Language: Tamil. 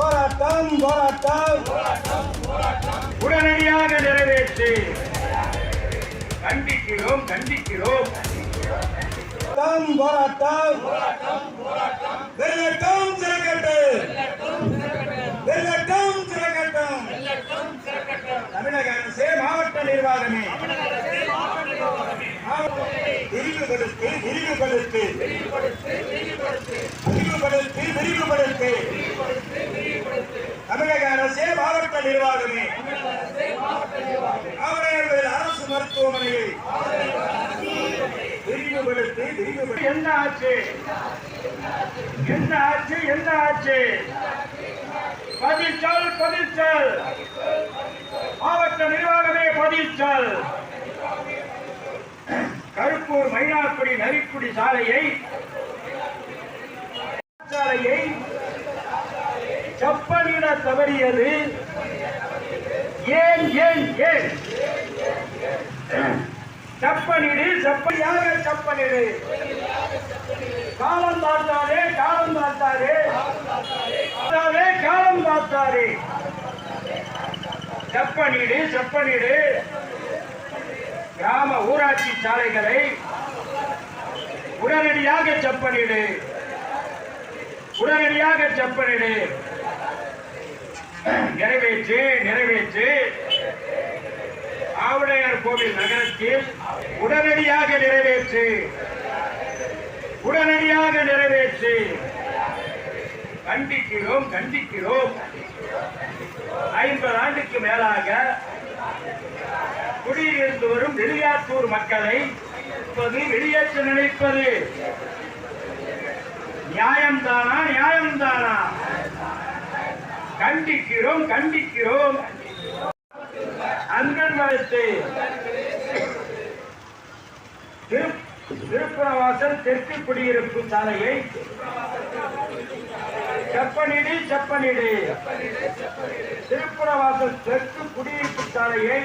போராட்டம் போராட்டம். உடனடியாக நிறைவேற்று. கண்டிக்கிறோம் கண்டிக்கிறோம். போராட்டம் போராட்டம். வெள்ளட்டம் சிறக்கட்டு வெள்ளட்டம் சிறக்கட்டும் தமிழக அரசே மாவட்ட நிர்வாகமே. விரிவுபடுத்து விரிவுபடுத்து விரிவுபடுத்து தமிழக அரசே மாவட்ட நிர்வாகமே அரசு மருத்துவமனையை விரிவுபடுத்தி விரிவுபடுத்தி. என்ன ஆச்சு என்ன ஆச்சு என்ன ஆச்சு பதில் சொல் பதில் சொல். மாவட்ட நிர்வாகமே பதில் சொல். கருப்பூர் மயிலாக்குடி நரிக்குடி சாலையை சாலையை செப்பனிட தவறியது ஏன் ஏன் ஏன்? செப்பனிடு செப்பனியாக செப்பனிடு காலம் பார்த்தாரே காலம் பார்த்தாரே. தாத்தாரே காலம் பார்த்தாரே. செப்பனிடு செப்பனிடு கிராம ஊராட்சி சாலைகளை உடனடியாக செப்பனிடு உடனடியாக செப்பனிடு நிறைவேற்று நிறைவேற்று. ஆவுடையார் கோவில் நகரத்தில் உடனடியாக நிறைவேற்று. உடனடியாக நிறைவேற்று. கண்டிக்கிறோம் கண்டிக்கிறோம். ஐம்பது ஆண்டுக்கு மேலாக குடியிலிருந்து வரும் வெளியாத்தூர் மக்களை வெளியேற்ற நினைப்பது. நியாயம்தானா நியாயம்தானா? கண்டிக்கிறோம் கண்டிக்கிறோம். அங்கன்வாடி. திரு- திருப்புறவாசல் தெற்கு குடியிருப்பு சாலையை. செப்பனிடு செப்பனிடு. திருப்புறவாசல் தெற்கு குடியிருப்பு சாலையை